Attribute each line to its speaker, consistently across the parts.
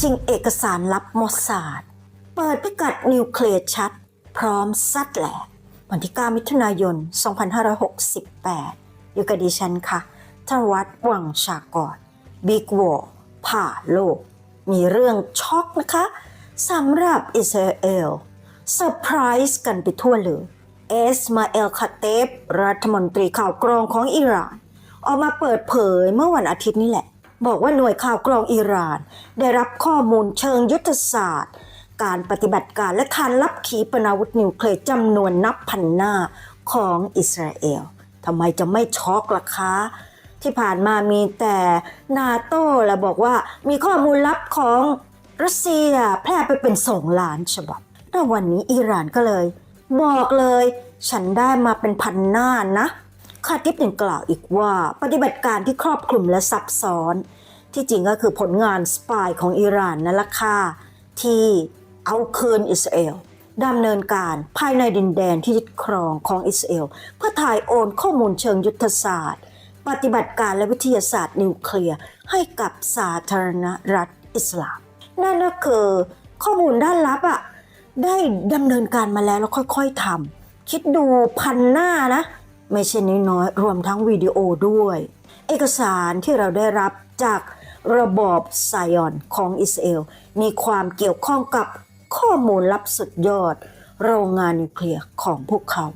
Speaker 1: ชิงเอกสารลับมอสซาด เปิดพิกัดนิวเคลียร์ชัด พร้อมซัดแหลกวันที่ 9 มิถุนายน 2568 อยู่กับดิฉันค่ะธนวัฒน์วังชากรบิ๊กวอร์ผ่าโลก มีเรื่องช็อกนะคะสำหรับอิสราเอลเซอร์ไพรส์กันไปทั่วเลย เอสมาเอลคาเตฟรัฐมนตรีข่าวกรองของอิหร่าน ออกมาเปิดเผยเมื่อวันอาทิตย์นี้แหละ บอกว่าหน่วยข่าวกรองอิหร่าน ได้รับข้อมูลเชิงยุทธศาสตร์ การปฏิบัติการและทานรับขีปนาวุธนิวเคลียร์จำนวนนับพันหน้าของอิสราเอลทำไมจะไม่ช็อกล่ะคะ ที่ผ่านมามีแต่นาโต้และบอกว่ามีข้อมูลลับของรัสเซียแพร่ไปเป็นสองล้านฉบับแต่วันนี้อิหร่านก็เลย บอกเลย ฉันได้มาเป็นพันหน้านะ คาทิปยังกล่าวอีกว่า ปฏิบัติการที่ครอบคลุมและซับซ้อน ที่จริงก็คือผลงานสปายของอิหร่านนั่นละค่ะที่เอาคืนอิสราเอลดำเนินการภายในดินแดนที่ยึดครองของอิสราเอลเพื่อถ่ายโอนข้อมูลเชิงยุทธศาสตร์ ปฏิบัติการและวิทยาศาสตร์นิวเคลียร์ให้กับสาธารณรัฐอิสลาม นั่นก็คือข้อมูลด้านลับอะได้ดำเนินการมาแล้วแล้วค่อยๆทำคิดดูพันหน้านะ ไม่ใช่น้อยๆรวมทั้งวิดีโอด้วย เอกสารที่เราได้รับจากระบอบไซออนของอิสราเอล มีความเกี่ยวข้องกับข้อมูลลับสุดยอด โรงงานนิวเคลียร์ของพวกเขา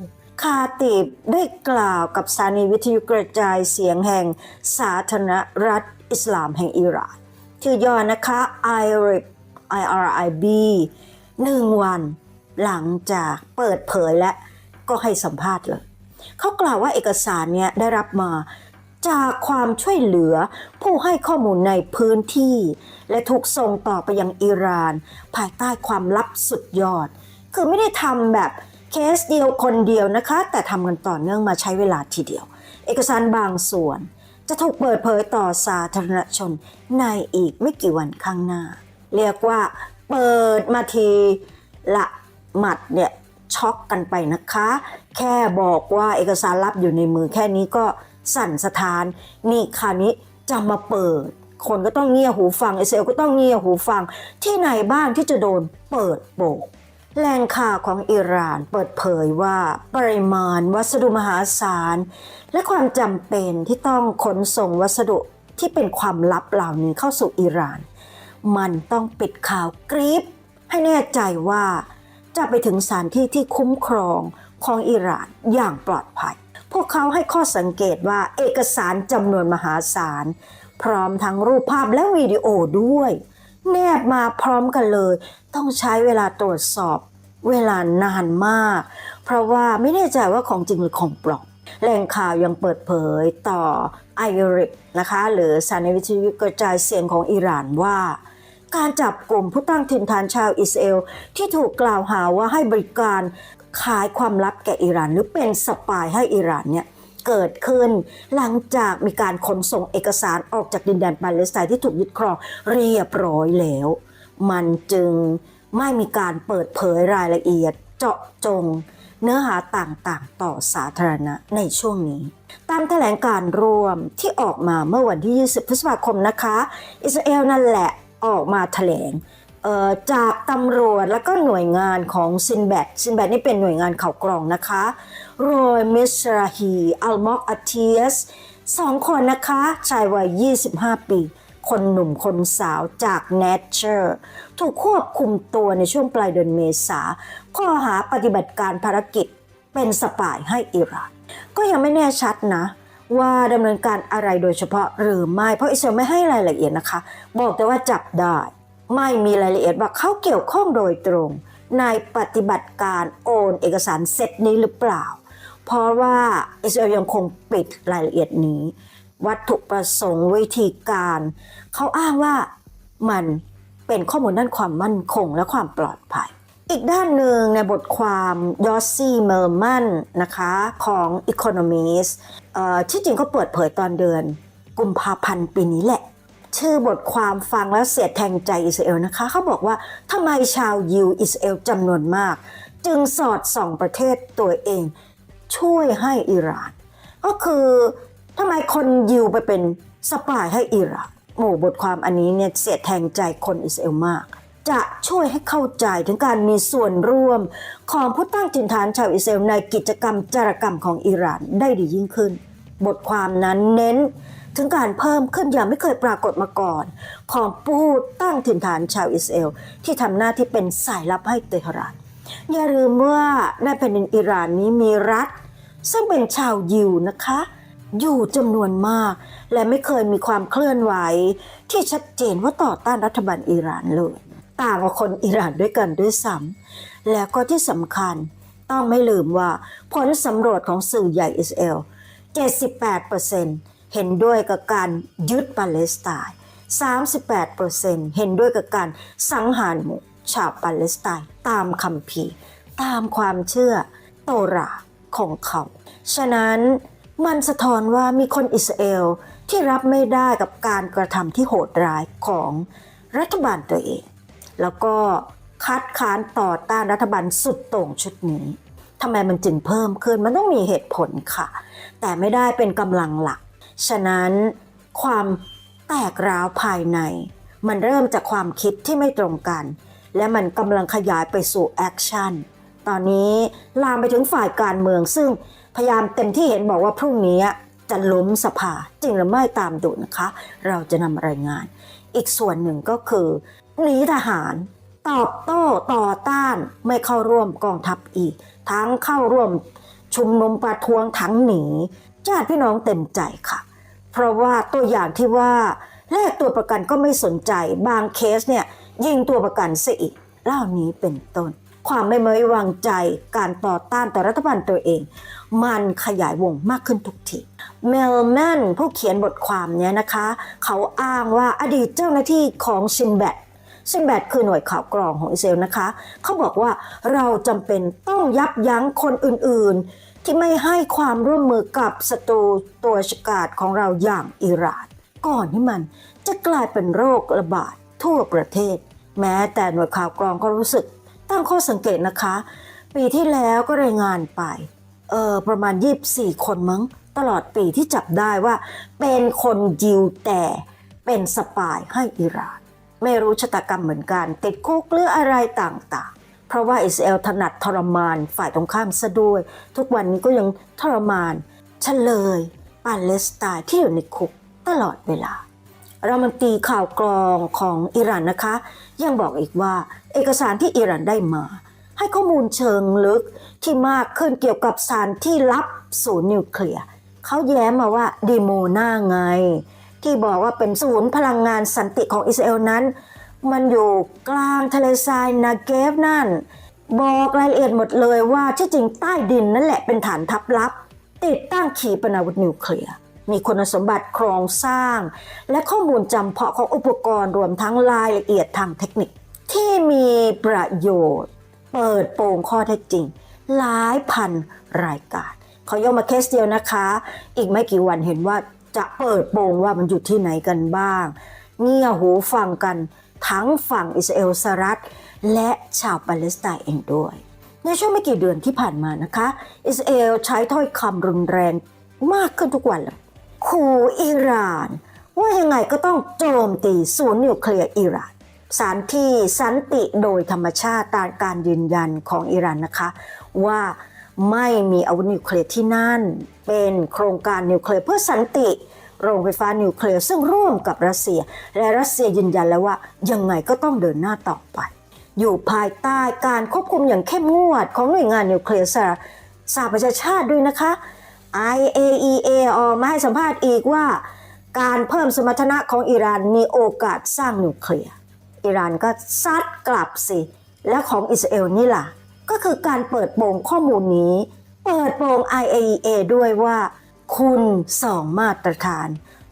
Speaker 1: คาติบได้กล่าวกับสถานีวิทยุกระจายเสียงแห่งสาธารณรัฐอิสลามแห่งอิหร่านชื่อย่อนะคะ IRIB IRIB หนึ่งวันหลังจากเปิดเผยและก็ให้สัมภาษณ์เลย เขากล่าวว่าเอกสารเนี้ยได้รับมาจากความช่วยเหลือผู้ให้ข้อมูลในพื้นที่ และถูกส่งต่อไปยังอิหร่าน ภายใต้ความลับสุดยอด คือไม่ได้ทำแบบเคสเดียวคนเดียวนะคะ แต่ทำกันต่อเนื่องมาใช้เวลาทีเดียว เอกสารบางส่วน จะถูกเปิดเผยต่อสาธารณชนในอีกไม่กี่วันข้างหน้า เรียกว่าเปิดมาทีละหมัดเนี่ย ช็อกกันไปนะคะ แค่บอกว่าเอกสารลับอยู่ในมือแค่นี้ก็สั่นสะท้าน นี่คราวนี้จะมาเปิด คนก็ต้องเงี่ยหูฟังเอเซลก็ต้องเงี่ยหูฟัง ที่ไหนบ้างที่จะโดนเปิดโปกแหล่งข่าวของอิหร่านเปิดเผยว่าปริมาณวัสดุมหาศาล และความจำเป็นที่ต้องขนส่งวัสดุที่เป็นความลับเหล่านี้เข้าสู่อิหร่าน มันต้องปิดข่าวกริปให้แน่ใจว่า จะไปถึงสถานที่ที่คุ้มครองของอิหร่านอย่างปลอดภัย พวกเขาให้ข้อสังเกตว่าเอกสารจำนวนมหาศาล พร้อมทั้งรูปภาพและวิดีโอด้วย แนบมาพร้อมกันเลย ต้องใช้เวลาตรวจสอบเวลานานมาก เพราะว่าไม่แน่ใจว่าของจริงหรือของปลอมแหล่งข่าวยังเปิดเผยต่อไอริกนะคะ หรือสถานวิทยุกระจายเสียงของอิหร่านว่า การจับกลุ่มผู้ตั้งถิ่นฐานชาวอิสราเอลที่ถูกกล่าวหาว่าให้บริการขายความลับแก่อิหร่าน หรือเป็นสปายให้อิหร่านเนี่ยเกิดขึ้นหลังจากมีการขนส่งเอกสารออกจากดินแดนปาเลสไตน์ที่ถูกยึดครองเรียบร้อยแล้ว มันจึงไม่มีการเปิดเผยรายละเอียดเจาะจงเนื้อหาต่างๆ ต่อสาธารณะในช่วงนี้ ตามแถลงการรวมที่ออกมาเมื่อวันที่ 20 พฤษภาคมนะคะ อิสราเอลนั่นแหละ ออกมาแถลงจากตำรวจและก็หน่วยงานของซินแบดซินแบดนี่เป็นหน่วยงานข่าวกรองนะคะโรยมิสราฮีอัลมอกอาเทียสสองคนนะคะชายวัย 25 ปี คนหนุ่มคนสาวจาก n a t u r e ถูกควบคุมตัวในช่วงปลายเดือนเมษาข้อหาปฏิบัติการภารกิจเป็นสปายให้อิร่านก็ยังไม่แน่ชัดนะ ว่าดำเนินการอะไรโดยเฉพาะหรือไม่ เพราะอิสราเอลไม่ให้รายละเอียดนะคะ บอกแต่ว่าจับได้ ไม่มีรายละเอียดว่าเขาเกี่ยวข้องโดยตรง ในปฏิบัติการโอนเอกสารเซตนี้หรือเปล่า เพราะว่าอิสราเอลยังคงปิดรายละเอียดนี้ วัตถุประสงค์วิธีการ เขาอ้างว่ามันเป็นข้อมูลด้านความมั่นคงและความปลอดภัย อีกด้านหนึ่งในบทความยอสซี่เมอร์มันนะคะของ Economist อ่อที่จริงเขาเปิดเผยตอนเดือน กุมภาพันธ์ปีนี้แหละ ชื่อบทความฟังแล้วเสียดแทงใจอิสราเอลนะคะเขาบอกว่าทำไมชาวยิวอิสราเอลจำนวนมาก จึงสอดส่องประเทศตัวเอง ช่วยให้อิหร่าน ก็คือทำไมคนยิวไปเป็นสปายให้อิหร่านหมู่บทความอันนี้เนี่ยเสียดแทงใจคนอิสราเอลมาก จะช่วยให้เข้าใจถึงการมีส่วนร่วม ของผู้ตั้งถิ่นฐานชาวอิสราเอลในกิจกรรมจารกรรมของอิหร่านได้ดียิ่งขึ้น บทความนั้นเน้นถึงการเพิ่มขึ้นอย่างไม่เคยปรากฏมาก่อน ของผู้ตั้งถิ่นฐานชาวอิสราเอลที่ทำหน้าที่เป็นสายลับให้เตหะรานอย่าลืมว่าในแผ่นดินอิหร่านนี้มีรัฐ ซึ่งเป็นชาวยิวนะคะ อยู่จำนวนมาก และไม่เคยมีความเคลื่อนไหว ที่ชัดเจนว่าต่อต้านรัฐบาลอิหร่านเลย ต่างกับคนอิหร่านด้วยกันด้วยซ้ำแล้วก็ที่สำคัญต้องไม่ลืมว่าผลสำรวจของสื่อใหญ่อิสราเอล 78%เห็นด้วยกับการยึดปาเลสไตน์ 38%เห็นด้วยกับการสังหารหมู่ชาวปาเลสไตน์ตามคัมภีตามความเชื่อโตราของเขา ฉะนั้นมันสะท้อนว่ามีคนอิสราเอลที่รับไม่ได้กับการกระทำที่โหดร้ายของรัฐบาลตัวเอง แล้วก็คัดค้านต่อต้านรัฐบาลสุดโต่งชุดนี้ทำไมมันจึงเพิ่มขึ้นมันต้องมีเหตุผลค่ะ แต่ไม่ได้เป็นกำลังหลัก ฉะนั้นความแตกร้าวภายใน มันเริ่มจากความคิดที่ไม่ตรงกัน และมันกำลังขยายไปสู่แอคชั่นตอนนี้ลามไปถึงฝ่ายการเมือง ซึ่งพยายามเต็มที่เห็นบอกว่าพรุ่งนี้จะล้มสภาจริงหรือไม่ตามดูนะคะ เราจะนำรายงาน อีกส่วนหนึ่งก็คือ หนีทหาร ตอบโต้ต่อต้านไม่เข้าร่วมกองทัพอีก ทั้งเข้าร่วมชุมนุมประท้วงทั้งหนีญาติพี่น้องเต็มใจค่ะ เพราะว่าตัวอย่างที่ว่าแลกตัวประกันก็ไม่สนใจ บางเคสเนี่ยยิงตัวประกันเสียอีกเล่านี้เป็นต้น ความไม่ไว้วางใจการต่อต้านต่อรัฐบาลตัวเอง มันขยายวงมากขึ้นทุกทีเมลแมนผู้เขียนบทความเนี้ยนะคะ เขาอ้างว่าอดีตเจ้าหน้าที่ของซินแบด ซินแบดคือหน่วยข่าวกรองของอิสราเอลนะคะ เขาบอกว่าเราจำเป็นต้องยับยั้งคนอื่นๆ ที่ไม่ให้ความร่วมมือกับศัตรูตัวฉกาจของเราอย่างอิหร่าน ก่อนที่มันจะกลายเป็นโรคระบาดทั่วประเทศ แม้แต่หน่วยข่าวกรองก็รู้สึกตั้งข้อสังเกตนะคะ ปีที่แล้วก็รายงานไปเออประมาณ 24 คนมั้ง ตลอดปีที่จับได้ว่า เป็นคนยิวแต่เป็นสปายให้อิหร่าน ไม่รู้ชะตากรรมเหมือนกัน ติดคุกหรืออะไรต่างๆ เพราะว่าอิสราเอลถนัดทรมานฝ่ายตรงข้ามซะด้วย ทุกวันนี้ก็ยังทรมานเฉลยปาเลสไตน์ที่อยู่ในคุกตลอดเวลารัฐมนตรีข่าวกรองของอิหร่านนะคะ ยังบอกอีกว่าเอกสารที่อิหร่านได้มา ให้ข้อมูลเชิงลึกที่มากขึ้นเกี่ยวกับสารที่ลับศูนย์นิวเคลียร์เขาแย้มมาว่าดีโมนาไง ที่บอกว่าเป็นศูนย์พลังงานสันติของอิสราเอลนั้น มันอยู่กลางทะเลทรายนาเกฟนั่น บอกรายละเอียดหมดเลยว่าที่จริงใต้ดินนั่นแหละเป็นฐานทัพลับ ติดตั้งขีปนาวุธนิวเคลียร์มีคุณสมบัติโครงสร้าง และข้อมูลจำเพาะของอุปกรณ์รวมทั้งรายละเอียดทางเทคนิค ที่มีประโยชน์ เปิดโปงข้อเท็จจริง หลายพันรายการ เขายกมาเคสเดียวนะคะ อีกไม่กี่วันเห็นว่า จะเปิดโปงว่ามันอยู่ที่ไหนกันบ้างเงี่ยหูฟังกันทั้งฝั่งอิสราเอลสหรัฐและชาวปาเลสไตน์เองด้วย ในช่วงไม่กี่เดือนที่ผ่านมานะคะ อิสราเอลใช้ถ้อยคำรุนแรงมากขึ้นทุกวันเลยขู่อิหร่าน ว่ายังไงก็ต้องโจมตีศูนย์นิวเคลียร์อิหร่านสารที่สันติโดยธรรมชาติตามการยืนยันของอิหร่านนะคะ ว่า ไม่มีอาวุธนิวเคลียร์ที่นั่น เป็นโครงการนิวเคลียร์เพื่อสันติ โรงไฟฟ้านิวเคลียร์ซึ่งร่วมกับรัสเซีย และรัสเซียยืนยันแล้วว่ายังไงก็ต้องเดินหน้าต่อไป อยู่ภายใต้การควบคุมอย่างเข้มงวดของหน่วยงานนิวเคลียร์สหสประชาชาติด้วยนะคะ IAEA ออกมาให้สัมภาษณ์อีกว่าการเพิ่มสมรรถนะของอิหร่านมีโอกาสสร้างนิวเคลียร์อิหร่านก็ซัดกลับสิ แล้วของอิสราเอลนี่ล่ะ ก็คือการเปิดโปงข้อมูลนี้ เปิดโปง IAEA ด้วยว่า คุณสองมาตรฐาน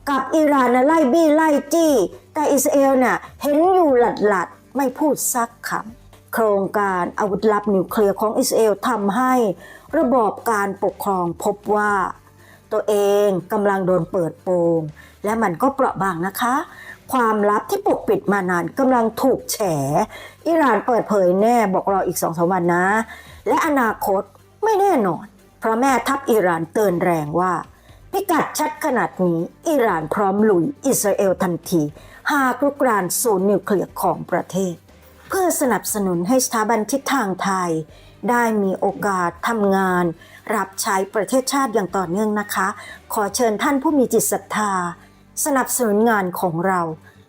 Speaker 1: กับอิหร่านนะไล่บี้ไล่จี้ แต่อิสราเอลน่ะเห็นอยู่หลัดหลัดไม่พูดซักคำโครงการอาวุธลับนิวเคลียร์ของอิสราเอลทำให้ระบอบการปกครองพบว่า ตัวเองกำลังโดนเปิดโปง และมันก็เปราะบางนะคะ ความลับที่ปกปิดมานานกำลังถูกแฉ อิหร่านเปิดเผยแน่บอกรออีกสองสามวันนะ และอนาคตไม่แน่นอน เพราะแม่ทัพอิหร่านเตือนแรงว่าพิกัดชัดขนาดนี้ อิหร่านพร้อมลุยอิสราเอลทันที หากลุกรานศูนย์นิวเคลียร์ของประเทศ เพื่อสนับสนุนให้สถาบันทิศทางไทย ได้มีโอกาสทำงาน รับใช้ประเทศชาติอย่างต่อเนื่องนะคะ ขอเชิญท่านผู้มีจิตศรัทธา สนับสนุนงานของเรา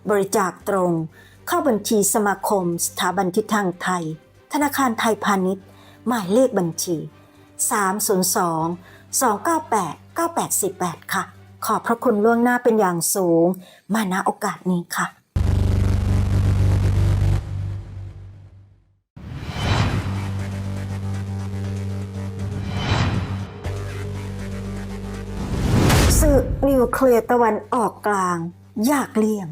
Speaker 1: บริจาคตรง เข้าบัญชีสมาคม สถาบันทิศทางไทย ธนาคารไทยพาณิชย์ หมายเลขบัญชี 302 298 9848 ค่ะ ขอบพระคุณล่วงหน้าเป็นอย่างสูง มาณโอกาสนี้ค่ะ นิวเคลียร์ตะวันออกกลางยากเลี่ยง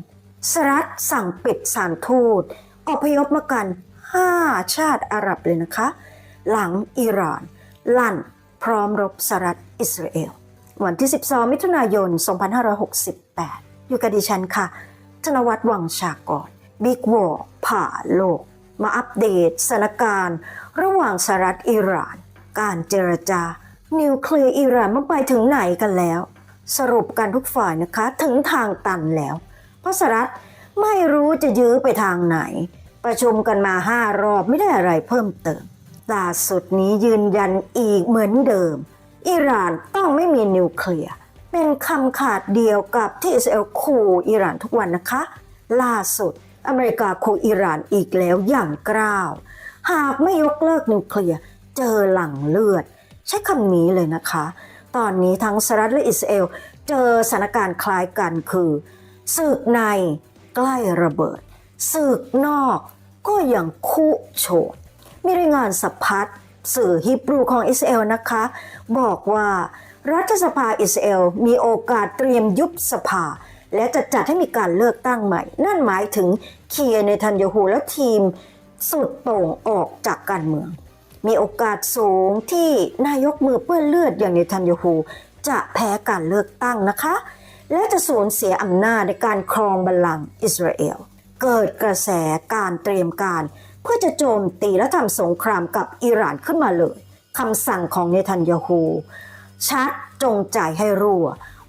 Speaker 1: สหรัฐสั่งปิดสานทูตอพยพมากัน 5 ชาติอาหรับเลยนะคะ หลังอิหร่าน ลั่น พร้อมรบสหรัฐอิสราเอล วันที่ 12 มิถุนายน 2568 อยู่กับดิฉันค่ะ ธนวัฒน์วังชากรบิ๊กวอร์ผ่าโลก มาอัปเดตสถานการณ์ ระหว่างสหรัฐอิหร่าน การเจรจา นิวเคลียร์อิหร่านมันไปถึงไหนกันแล้ว สรุปกันทุกฝ่ายนะคะถึงทางตันแล้ว เพราะสหรัฐไม่รู้จะยื้อไปทางไหน ประชุมกันมาห้ารอบไม่ได้อะไรเพิ่มเติมล่าสุดนี้ยืนยันอีกเหมือนเดิม อิหร่านต้องไม่มีนิวเคลียร์เป็นคำขาดเดียวกับที่อิสราเอลขู่อิหร่านทุกวันนะคะ ล่าสุดอเมริกาขู่อิหร่านอีกแล้วอย่างกล้าว หากไม่ยกเลิกนิวเคลียร์เจอหลังเลือด ใช้คำนี้เลยนะคะ ตอนนี้ทั้งสหรัฐและอิสราเอลเจอสถานการณ์คล้ายกันคือศึกในใกล้ระเบิดศึกนอกก็ยังคุโฉดมีรายงานสัพพัทสื่อฮิบรูของอิสราเอลนะคะ บอกว่ารัฐสภาอิสราเอลมีโอกาสเตรียมยุบสภา และจะจัดให้มีการเลือกตั้งใหม่ นั่นหมายถึงเคียร์ในทันยาฮูและทีมสุดโต่งออกจากการเมือง มีโอกาสสูงที่นายกมือเปื้อนเลือดอย่างเนทันยาฮูจะแพ้การเลือกตั้งนะคะ และจะสูญเสียอำนาจในการครองบัลลังก์อิสราเอล เกิดกระแสการเตรียมการ เพื่อจะโจมตีและทำสงครามกับอิหร่านขึ้นมาเลยคำสั่งของเนทันยาฮูชัดจงใจให้รู้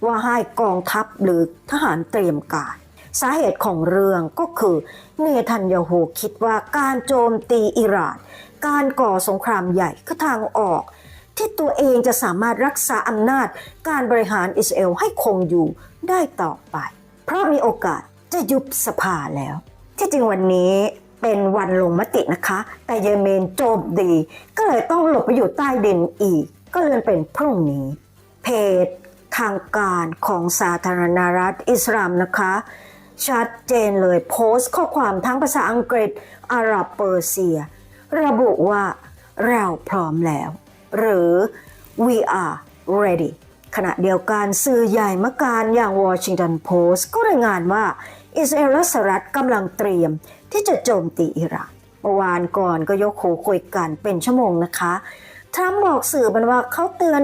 Speaker 1: ว่าให้กองทัพหรือทหารเตรียมการ สาเหตุของเรื่องก็คือเนทันยาฮูคิดว่าการโจมตีอิหร่าน การก่อสงครามใหญ่คือทางออก ที่ตัวเองจะสามารถรักษาอำนาจการบริหารอิสราเอลให้คงอยู่ได้ต่อไป เพราะมีโอกาสจะยุบสภาแล้ว ที่จริงวันนี้เป็นวันลงมตินะคะ แต่เยเมนโจมตีก็เลยต้องหลบไปอยู่ใต้ดินอีก ก็เลื่อนเป็นพรุ่งนี้ เพจทางการของสาธารณรัฐอิสลามนะคะ ชัดเจนเลยโพสต์ข้อความทั้งภาษาอังกฤษอาหรับเปอร์เซีย ระบุว่าเราพร้อมแล้ว หรือ we are ready ขณะเดียวกันสื่อใหญ่เมการอย่าง Washington Post ก็รายงานว่า อิสราเอลและสหรัฐกำลังเตรียมที่จะโจมตีอิหร่านเมื่อวานก่อนก็ยกหูคุยกันเป็นชั่วโมงนะคะ ทรัมป์บอกสื่อมันว่าเขาเตือน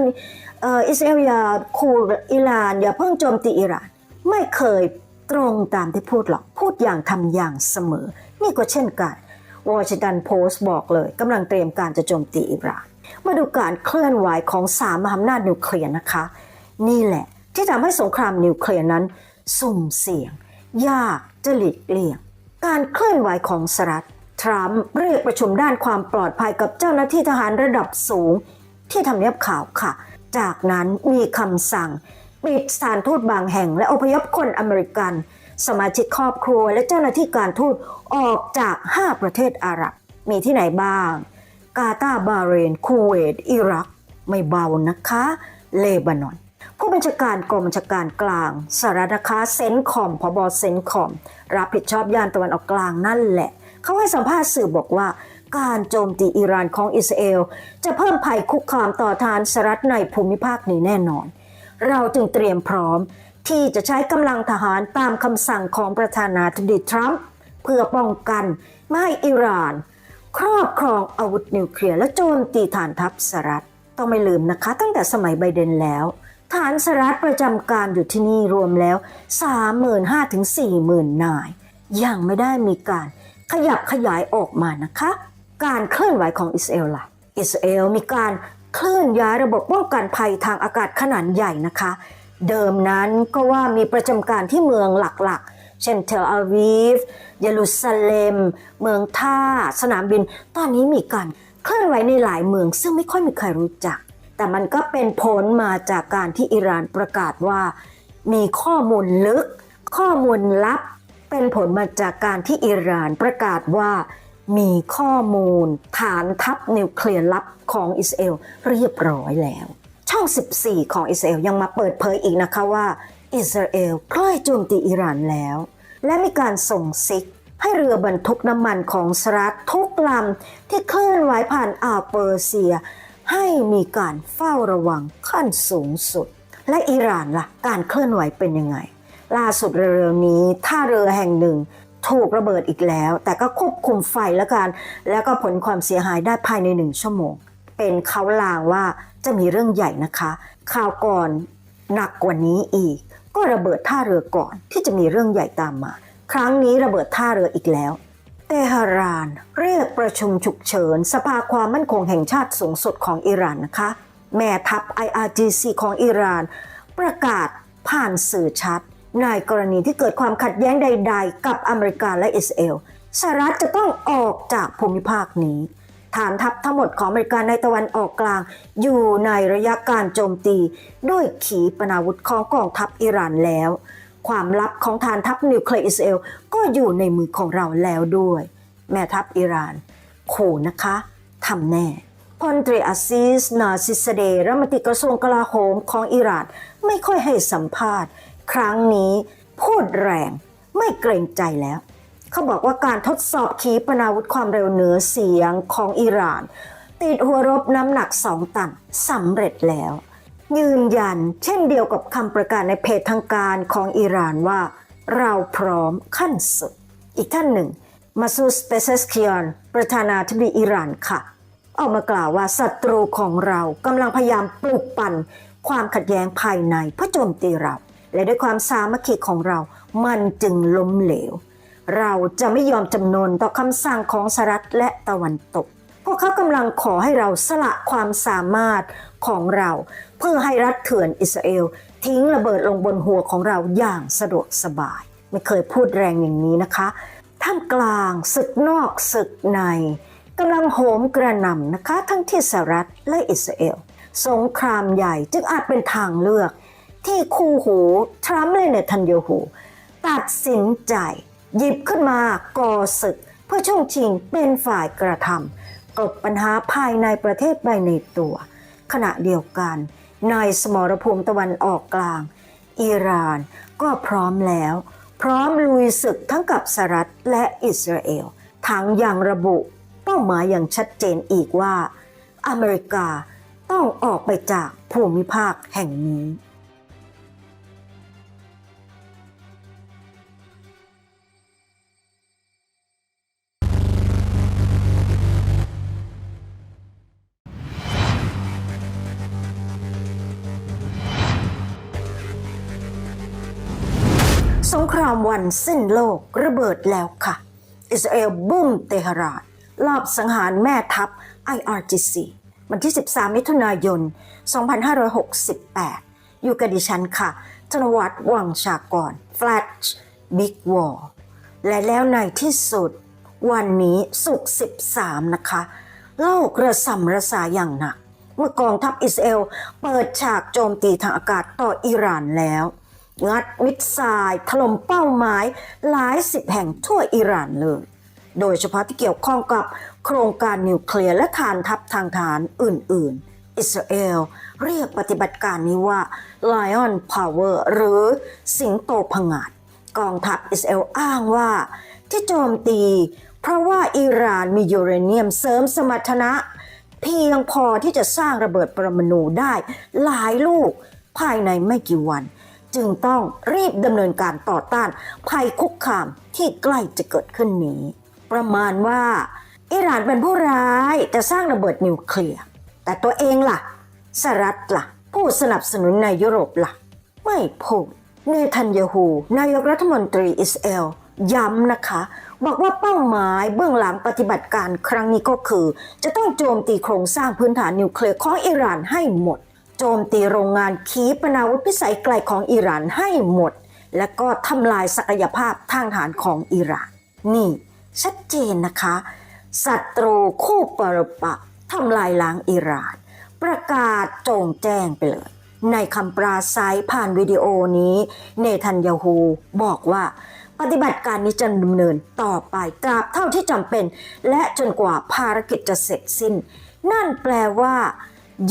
Speaker 1: อิสราเอลอย่าขู่อิหร่าน อย่าเพิ่งโจมตีอิหร่าน ไม่เคยตรงตามที่พูดหรอก พูดอย่างทำอย่างเสมอ นี่ก็เช่นกัน วอชิงตันโพสต์บอกเลยกำลังเตรียมการจะโจมตีอิหร่าน มาดูการเคลื่อนไหวของสามมหาอำนาจนิวเคลียร์นะคะ นี่แหละที่ทำให้สงครามนิวเคลียร์นั้น สุ่มเสี่ยง ยากจะหลีกเลี่ยง การเคลื่อนไหวของสหรัฐทรัมป์เรียกประชุมด้านความปลอดภัยกับเจ้าหน้าที่ทหารระดับสูง ที่ทำเนียบข่าวค่ะ จากนั้นมีคำสั่งปิดสถานทูตบางแห่งและอพยพคนอเมริกัน สมาชิกครอบครัวและเจ้าหน้าที่การทูตออกจาก 5 ประเทศอาหรับ มีที่ไหนบ้าง กาตาร์บาเรน คูเวต อิรัก ไม่เบานะคะ เลบานอน ผู้บัญชาการกองบัญชาการกลางสหรัฐนะคะเซนคอมพบเซนคอม รับผิดชอบย่านตะวันออกกลางนั่นแหละ เขาให้สัมภาษณ์สื่อบอกว่าการโจมตีอิหร่านของอิสราเอล จะเพิ่มภัยคุกคามต่อทานสหรัฐในภูมิภาคนี้แน่นอน เราจึงเตรียมพร้อม ที่จะใช้กำลังทหารตามคำสั่งของประธานาธิบดีทรัมป์เพื่อป้องกันไม่ให้อิหร่าน ครอบครองอาวุธนิวเคลียร์และโจมตีฐานทัพสหรัฐต้องไม่ลืมนะคะ ตั้งแต่สมัยไบเดนแล้วฐานสหรัฐประจำการอยู่ที่นี่รวมแล้ว 35,000ถึง40,000 นาย ยังไม่ได้มีการขยับขยายออกมานะคะ การเคลื่อนไหวของอิสราเอลล่ะอิสราเอลมีการเคลื่อนย้ายระบบป้องกันภัยทางอากาศขนาดใหญ่นะคะ เดิมนั้นก็ว่ามีประจำการที่เมืองหลักๆ เช่นเทลอาวีฟเยรูซาเล็ม เมืองท่า สนามบิน ตอนนี้มีการเคลื่อนไหวในหลายเมือง ซึ่งไม่ค่อยมีใครรู้จัก แต่มันก็เป็นผลมาจากการที่อิหร่านประกาศว่า มีข้อมูลลึก ข้อมูลลับ เป็นผลมาจากการที่อิหร่านประกาศว่ามีข้อมูลฐานทัพนิวเคลียร์ลับของอิสราเอลเรียบร้อยแล้ว ช่อง 14 ของอิสราเอลยังมาเปิดเผยอีกนะคะว่า อิสราเอลใกล้โจมตีอิหร่านแล้ว และมีการส่งซิกให้เรือบรรทุกน้ำมันของสหรัฐทุกลำที่เคลื่อนไหวผ่านอ่าวเปอร์เซีย ให้มีการเฝ้าระวังขั้นสูงสุด และอิหร่านล่ะ การเคลื่อนไหวเป็นยังไง ล่าสุดเร็วๆนี้ท่าเรือแห่งหนึ่งถูกระเบิดอีกแล้ว แต่ก็ควบคุมไฟแล้วกันแล้วก็ผลความเสียหายได้ภายในหนึ่งชั่วโมง เป็นเขาลางว่าจะมีเรื่องใหญ่นะคะข่าวก่อนหนักกว่านี้อีก ก็ระเบิดท่าเรือก่อนที่จะมีเรื่องใหญ่ตามมา ครั้งนี้ระเบิดท่าเรืออีกแล้ว เตหะราน เรียกประชุมฉุกเฉิน สภาความมั่นคงแห่งชาติสูงสุดของอิหร่านนะคะ แม่ทัพ IRGC ของอิหร่าน ประกาศผ่านสื่อชัดในกรณีที่เกิดความขัดแย้งใด ๆ กับอเมริกาและอิสราเอลสหรัฐจะต้องออกจากภูมิภาคนี้ ฐานทัพทั้งหมดของอเมริกาในตะวันออกกลาง อยู่ในระยะการโจมตี ด้วยขีปนาวุธของกองทัพอิหร่านแล้ว ความลับของฐานทัพนิวเคลียร์อิสราเอลก็อยู่ในมือของเราแล้วด้วย แม่ทัพอิหร่านขู่นะคะทำแน่พลตรีอาซิส นาซิสเดรัมตรีกระทรวงกลาโหมของอิหร่านไม่ค่อยให้สัมภาษณ์ ครั้งนี้พูดแรงไม่เกรงใจแล้ว เขาบอกว่าการทดสอบขีปนาวุธความเร็วเหนือเสียงของอิหร่าน ติดหัวรบน้ำหนักสองตันสำเร็จแล้ว ยืนยันเช่นเดียวกับคำประกาศในเพจทางการของอิหร่านว่า เราพร้อมขั้นสุด อีกท่านหนึ่ง มาซูสเปเซสคิออนประธานาธิบดีอิหร่านค่ะ ออกมากล่าวว่าศัตรูของเรากำลังพยายามปลุกปั่นความขัดแย้งภายในเพื่อโจมตีเรา และด้วยความสามัคคีของเรา มันจึงล้มเหลว เราจะไม่ยอมจำนนต่อคำสั่งของสหรัฐและตะวันตก พวกเขากำลังขอให้เราสละความสามารถของเรา เพื่อให้รัฐเถื่อนอิสราเอล ทิ้งระเบิดลงบนหัวของเราอย่างสะดวกสบาย ไม่เคยพูดแรงอย่างนี้นะคะท่ามกลางศึกนอกศึกในกำลังโหมกระหน่ำนะคะ ทั้งที่สหรัฐและอิสราเอล สงครามใหญ่จึงอาจเป็นทางเลือก ที่คู่หูทรัมป์และเนทันยาฮูตัดสินใจ หยิบขึ้นมาก่อศึก เพื่อช่วงชิงเป็นฝ่ายกระทำกลบปัญหาภายในประเทศไปในตัว ขณะเดียวกันในสมรภูมิตะวันออกกลาง อิหร่านก็พร้อมแล้ว พร้อมลุยศึกทั้งกับสหรัฐและอิสราเอลทั้งอยังระบุเป้าหมายอย่างชัดเจนอีกว่า อเมริกาต้องออกไปจากภูมิภาคแห่งนี้ งครามวันสิ้นโลกระเบิดแล้วค่ะ อิสราเอลบุ้มเตหะรานลอบสังหารแม่ทัพ IRGC วันที่ 13 มิถุนายน 2568 อยู่กับดิฉันค่ะ ธนวัฒน์วังชากร Flash Big Wall และแล้วในที่สุด วันนี้สุก 13 นะคะ โลกระสำระสายอย่างหนัก เมื่อกองทัพอิสราเอลเปิดฉากโจมตีทางอากาศต่ออิหร่านแล้ว งัดมิสไซล์ถล่มเป้าหมายหลายสิบแห่งทั่วอิหร่านเลย โดยเฉพาะที่เกี่ยวข้องกับโครงการนิวเคลียร์และฐานทัพทางฐานอื่น ๆ อิสราเอลเรียกปฏิบัติการนี้ว่า Lion Power หรือสิงโตผงาดกองทัพอิสราเอลอ้างว่า ที่โจมตี เพราะว่าอิหร่านมียูเรเนียมเสริมสมรรถนะ เพียงพอที่จะสร้างระเบิดปรมาณูได้หลายลูกภายในไม่กี่วัน จึงต้องรีบดำเนินการต่อต้านภัยคุกคามที่ใกล้จะเกิดขึ้นนี้ ประมาณว่า อิหร่านเป็นผู้ร้ายจะสร้างระเบิดนิวเคลียร์ แต่ตัวเองล่ะสหรัฐล่ะ ผู้สนับสนุนในยุโรปล่ะ ไม่พูดเนทันยาฮูนายกรัฐมนตรีอิสราเอลย้ำนะคะ บอกว่าเป้าหมายเบื้องหลังปฏิบัติการครั้งนี้ก็คือ จะต้องโจมตีโครงสร้างพื้นฐานนิวเคลียร์ของอิหร่านให้หมด โจมตีโรงงานขีปนาวุธพิสัยไกลของอิหร่านให้หมด และก็ทำลายศักยภาพทางทหารของอิหร่าน นี่ชัดเจนนะคะศัตรูคู่ปรปักทำลายล้างอิหร่าน ประกาศโจงแจ้งไปเลย ในคำปราศัยผ่านวิดีโอนี้ เนทันยาฮูบอกว่าปฏิบัติการนี้จะดำเนินต่อไปตราบเท่าที่จำเป็น และจนกว่าภารกิจจะเสร็จสิ้น นั่นแปลว่า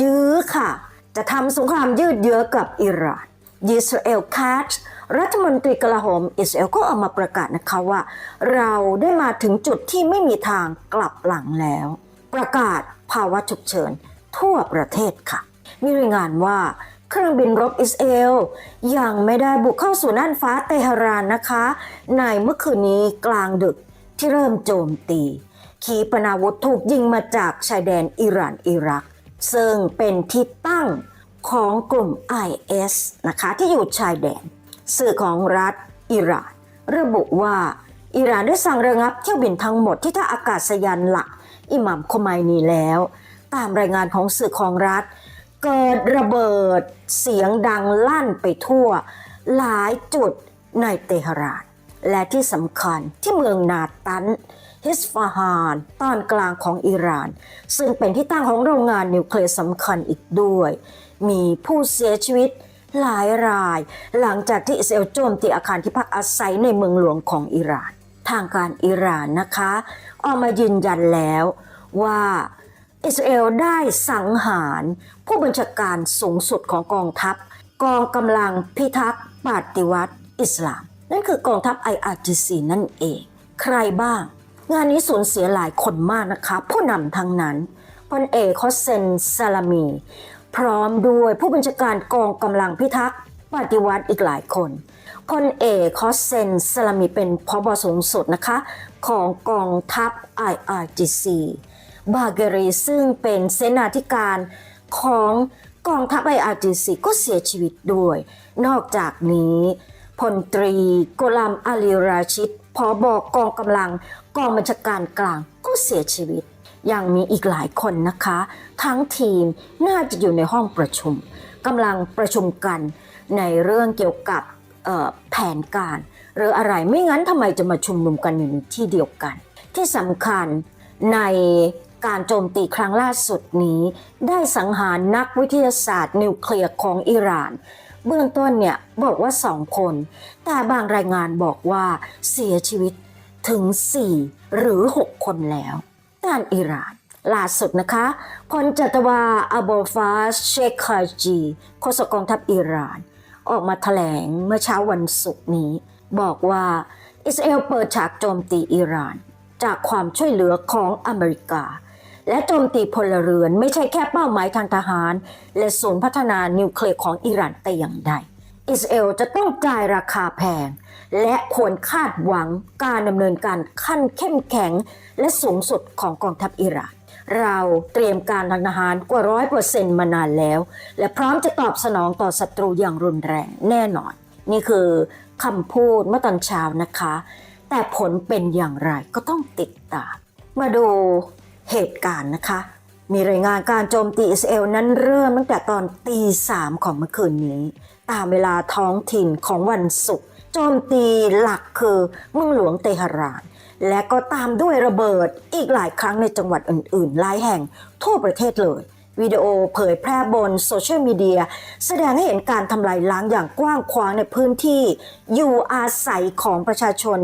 Speaker 1: ยื้อค่ะ จะทำสงครามยืดเยื้อกับอิหร่านยิสราเอลคาชรัฐมนตรีกลาโหมอิสราเอลก็ออกมาประกาศนะคะว่า เราได้มาถึงจุดที่ไม่มีทางกลับหลังแล้ว ประกาศภาวะฉุกเฉินทั่วประเทศค่ะ มีรายงานว่าเครื่องบินรบอิสราเอลยังไม่ได้บุกเข้าสู่น่านฟ้าเตหะรานนะคะ ในเมื่อคืนนี้กลางดึกที่เริ่มโจมตี ขีปนาวุธถูกยิงมาจากชายแดนอิหร่านอิรัก ซึ่งเป็นที่ตั้งของกลุ่ม IS นะคะที่อยู่ชายแดน สื่อของรัฐอิหร่าน ระบุว่าอิหร่านได้สั่งระงับเที่ยวบินทั้งหมดที่ท่าอากาศยานหลัก อิหมัมโคไมนีแล้ว ตามรายงานของสื่อของรัฐ เกิดระเบิดเสียงดังลั่นไปทั่ว หลายจุดในเตหะราน และที่สำคัญที่เมืองนาตัน ฮิสฟาฮาน ตอนกลางของอิหร่าน ซึ่งเป็นที่ตั้งของโรงงานนิวเคลียร์สำคัญอีกด้วย มีผู้เสียชีวิตหลายราย หลังจากที่อิสราเอลโจมตีอาคารที่พักอาศัยในเมืองหลวงของอิหร่าน ทางการอิหร่านนะคะ ออกมายืนยันแล้วว่าอิสราเอลได้สังหาร ผู้บัญชาการสูงสุดของกองทัพ กองกำลังพิทักษ์ปฏิวัติอิสลาม นั่นคือกองทัพ IRGC นั่นเอง ใครบ้าง งานนี้สูญเสียหลายคนมากนะคะ ผู้นำทั้งนั้นพลเอกฮอสเซนซาลามี พร้อมด้วยผู้บัญชาการกองกำลังพิทักษ์ปฏิวัติอีกหลายคนพลเอกฮอสเซนซาลามีเป็นพบสูงสุดนะคะ ของกองทัพ IRGC บาเกรีซึ่งเป็นเสนาธิการของกองทัพ IRGC ก็เสียชีวิตด้วย นอกจากนี้พลตรีโกลัมอาลีราชิดพอบอกกองกำลัง กองบัญชาการกลางก็เสียชีวิต ยังมีอีกหลายคนนะคะ ทั้งทีมน่าจะอยู่ในห้องประชุมกำลังประชุมกันในเรื่องเกี่ยวกับแผนการ หรืออะไรไม่งั้นทำไมจะมาชุมนุมกันอยู่ในที่เดียวกัน ที่สำคัญในการโจมตีครั้งล่าสุดนี้ ได้สังหารนักวิทยาศาสตร์ นิวเคลียร์ของอิหร่าน เบื้องต้นเนี่ยบอกว่าสองคน แต่บางรายงานบอกว่าเสียชีวิต ถึง 4 หรือ 6 คนแล้วด้านอิหร่านล่าสุดนะคะพลจัตวาอับอฟาสเชคคาจีโฆษกกองทัพอิหร่าน ออกมาแถลงเมื่อเช้าวันศุกร์นี้ บอกว่าอิสราเอลเปิดฉากโจมตีอิหร่าน จากความช่วยเหลือของอเมริกา และโจมตีพลเรือนไม่ใช่แค่เป้าหมายทางทหาร และศูนย์พัฒนานิวเคลียร์ของอิหร่านแต่อย่างใดอิสราเอลจะต้องจ่ายราคาแพง และควรคาดหวังการดำเนินการขั้นเข้มแข็ง และสูงสุดของกองทัพอิหร่านเราเตรียมการทางทหารกว่าร้อยเปอร์เซ็นต์มานานแล้ว และพร้อมจะตอบสนองต่อศัตรูอย่างรุนแรงแน่นอน นี่คือคำพูดเมื่อตอนเช้านะคะ แต่ผลเป็นอย่างไรก็ต้องติดตาม มาดูเหตุการณ์นะคะ มีรายงานการโจมตีอิสราเอลนั้นเริ่มตั้งแต่ตอนตีสามของเมื่อคืนนี้ ตามเวลาท้องถิ่นของวันศุกร์ โจมตีหลักคือเมืองหลวงเตหะราน และก็ตามด้วยระเบิดอีกหลายครั้งในจังหวัดอื่นๆ หลายแห่งทั่วประเทศเลยวิดีโอเผยแพร่บนโซเชียลมีเดียแสดงให้เห็นการทำลายล้างอย่างกว้างขวางในพื้นที่ อยู่อาศัยของประชาชน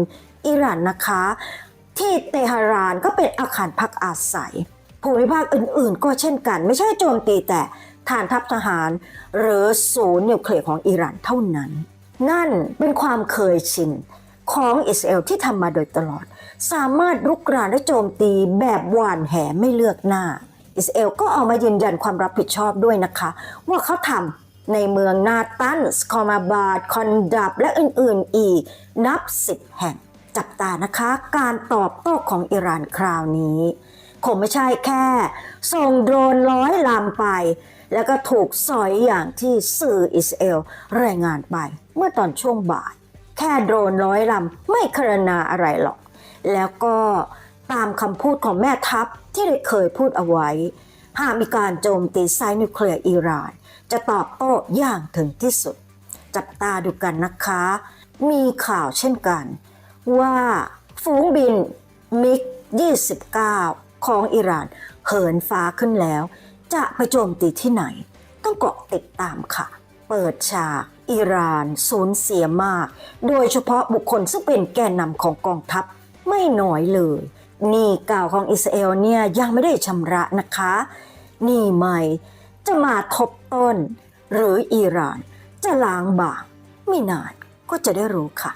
Speaker 1: อิหร่านนะคะ ที่เตหะรานก็เป็นอาคารพักอาศัย ภูมิภาคอื่นๆ ก็เช่นกัน ไม่ใช่โจมตีแต่ฐานทัพทหาร หรือศูนย์นิวเคลียร์ของอิหร่านเท่านั้น นั่นเป็นความเคยชินของอิสราเอลที่ทำมาโดยตลอด สามารถรุกรานและโจมตีแบบหวานแหไม่เลือกหน้า อิสราเอลก็ออกมายืนยันความรับผิดชอบด้วยนะคะ ว่าเขาทำในเมืองนาตันสคอมาบาดคอนดับและอื่นๆอีกนับสิบแห่ง จับตานะคะการตอบโต้ของอิหร่านคราวนี้ คงไม่ใช่แค่ ส่งโดรนร้อยลำไป แล้วก็ถูกสอยอย่างที่สื่ออิสราเอลรายงานไป เมื่อตอนช่วงบ่าย แค่โดรนร้อยลำไม่ครนาอะไรหรอก แล้วก็ตามคำพูดของแม่ทัพที่ได้เคยพูดเอาไว้ หากมีการโจมตีไซต์นิวเคลียร์อิหร่าน จะตอบโต้อย่างถึงที่สุด จับตาดูกันนะคะ มีข่าวเช่นกัน ว่าฝูงบินมิก29 ของอิหร่านเหินฟ้าขึ้นแล้ว จะไปโจมตีที่ไหน ต้องเกาะติดตามค่ะ เปิดฉากอิหร่านสูญเสียมาก โดยเฉพาะบุคคลซึ่งเป็นแกนนำของกองทัพไม่น้อยเลยหนี่เก่าของอิสราเอลเนี่ยยังไม่ได้ชำระนะคะหนี่ใหม่จะมาทบต้น หรืออิหร่านจะล้างบางไม่นานก็จะได้รู้ค่ะ